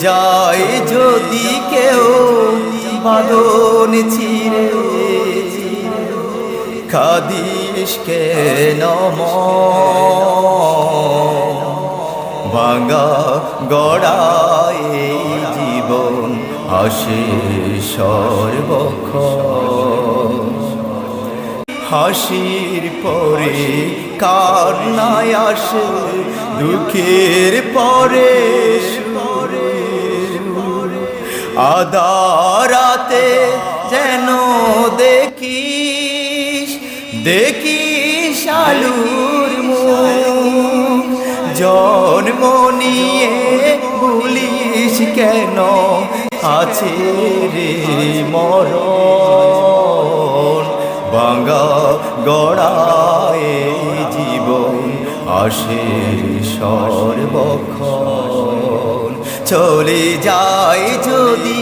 যায় যদি কেউ বাদন ছিঁড়ে। খাদিস কেন ভাঙা গড়ায় জীবন হাসে সর্বক্ষ। হাসির পরে কার নাই আসে, দুঃখের পরে আদারাতে যেন দেখিস দেখি আলুর মুখ। জন্ম নিয়ে ভুলিস কেন? আছে রে মরণ। বাঙ্গা গড়ায় জীবন আসে সর্বক্ষণ। চলে যায় যদি